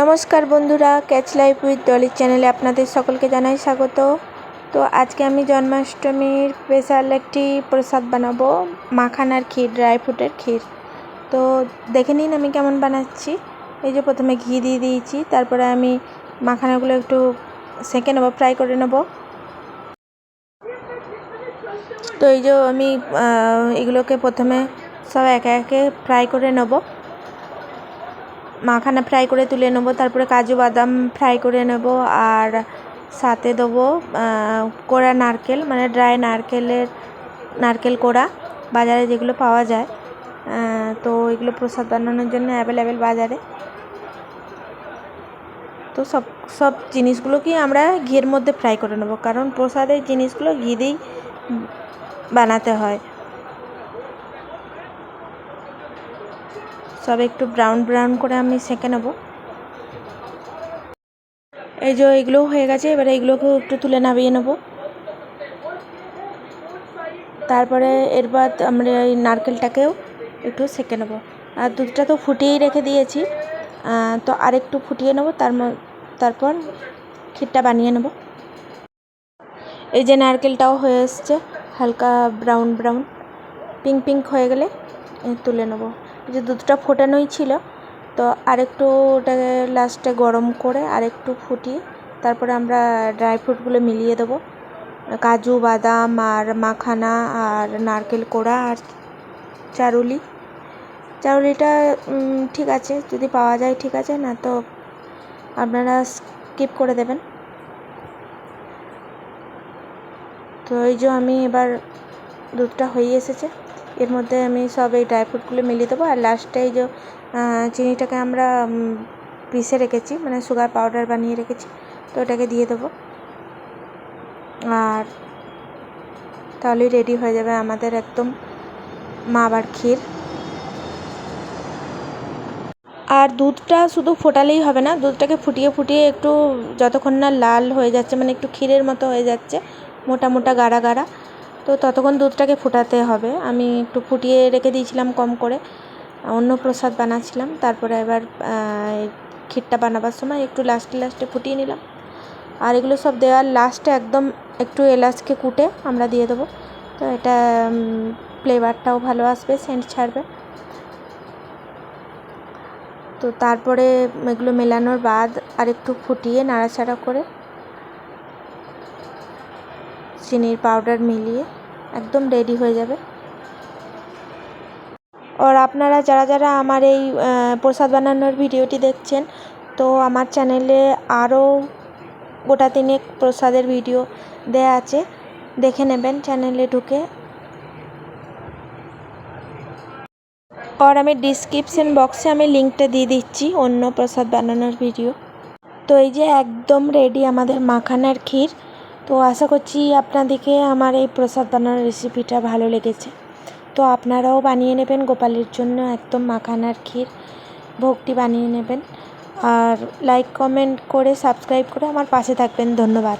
নমস্কার বন্ধুরা catch life with ডলির চ্যানেলে আপনাদের সকলকে জানাই স্বাগত। তো আজকে আমি জন্মাষ্টমীর স্পেশাল একটি প্রসাদ বানাবো, মাখানার ক্ষীর ড্রাই ফ্রুটের ক্ষীর। তো দেখে নিন আমি কেমন বানাচ্ছি। এই যে প্রথমে ঘি দিয়ে দিয়েছি, তারপরে আমি মাখানাগুলো একটু সেঁকে নেব ফ্রাই করে নেব। তো এই যে আমি এগুলোকে প্রথমে সব একে একে ফ্রাই করে নেব। মাখানা ফ্রাই করে তুলে নেব, তারপরে কাজু বাদাম ফ্রাই করে নেব, আর সাথে দেবো কোড়া নারকেল মানে ড্রাই নারকেলের, নারকেল কোড়া, বাজারে যেগুলো পাওয়া যায়। তো এগুলো প্রসাদ বানানোর জন্য অ্যাভেলেবেল বাজারে। তো সব সব জিনিসগুলোকেই আমরা ঘিয়ের মধ্যে ফ্রাই করে নেব, কারণ প্রসাদের জিনিসগুলো ঘি দিয়েই বানাতে হয়। সব একটু ব্রাউন ব্রাউন করে আমি সেঁকে নেব। এই যে এগুলোও হয়ে গেছে, এবারে এগুলোকেও একটু তুলে নামিয়ে নেব। তারপরে এরপর আমরা এই নারকেলটাকেও একটু সেঁকে নেব। আর দুধটা তো ফুটিয়েই রেখে দিয়েছি তো আরেকটু ফুটিয়ে নেব, তার তারপর ক্ষীরটা বানিয়ে নেব। এই যে নারকেলটাও হয়ে এসছে, হালকা ব্রাউন ব্রাউন পিঙ্ক পিঙ্ক হয়ে গেলে তুলে নেব। যে দুধটা ফোটানোই ছিল, তো আরেকটু ওটাকে লাস্টে গরম করে আরেকটু ফুটিয়ে তারপরে আমরা ড্রাই ফ্রুটগুলো মিলিয়ে দেবো। কাজু, বাদাম আর মাখানা আর নারকেল কোড়া আর চারুলি। চারুলিটা ঠিক আছে, যদি পাওয়া যায় ঠিক আছে, না তো আপনারা স্কিপ করে দেবেন। তো এই যে আমি এবার দুধটা হয়ে এসেছে। এর মধ্যে আমি সব এই ড্রাই ফ্রুটগুলো মিলিয়ে দেবো। আর লাস্টে এই যে চিনিটাকে আমরা পিষে রেখেছি মানে সুগার পাউডার বানিয়ে রেখেছি, তো ওটাকে দিয়ে দেবো। আর তাহলেই রেডি হয়ে যাবে আমাদের একদম মাবার ক্ষীর। আর দুধটা শুধু ফোটালেই হবে না, দুধটাকে ফুটিয়ে ফুটিয়ে একটু যতক্ষণ না লাল হয়ে যাচ্ছে মানে একটু ক্ষীরের মতো হয়ে যাচ্ছে, মোটা মোটা, গাঢ়া গাঢ়া তো ততক্ষণ দুধটাকে ফোটাতে হবে। আমি একটু ফুটিয়ে রেখে দিয়েছিলাম কম করে। অন্য প্রসাদ বানাচ্ছিলাম। তারপরে এবার ক্ষীরটা বানাবার সময় একটু লাস্টে লাস্টে ফুটিয়ে নিলাম। আর এগুলো সব দেওয়ার লাস্টে একদম একটু এলাচকে কুটে আমরা দিয়ে দেবো। তো এটা ফ্লেভারটাও ভালো আসবে সেন্ট ছাড়বে। তো তারপরে এগুলো মেলানোর বাদ আর একটু ফুটিয়ে নাড়াচাড়া করে চিনির পাউডার মিলিয়ে একদম রেডি হয়ে যাবে। আর আপনারা যারা যারা আমার এই প্রসাদ বানানোর ভিডিওটি দেখছেন, তো আমার চ্যানেলে আরও গোটা তিনেক প্রসাদের ভিডিও দেয়া আছে, দেখে নেবেন চ্যানেলে ঢুকে। আর আমি ডিসক্রিপশন বক্সে আমি লিঙ্কটা দিয়ে দিচ্ছি অন্য প্রসাদ বানানোর ভিডিও তো এই যে একদম রেডি আমাদের মাখানার ক্ষীর। তো আশা করছি আপনাদেরকে আমার এই প্রসাদ বানানোর রেসিপিটা ভালো লেগেছে। তো আপনারাও বানিয়ে নেবেন, গোপালের জন্য একদম মাখানার ক্ষীর। ভোগটি বানিয়ে নেবেন। আর লাইক কমেন্ট করে সাবস্ক্রাইব করে আমার পাশে থাকবেন। ধন্যবাদ।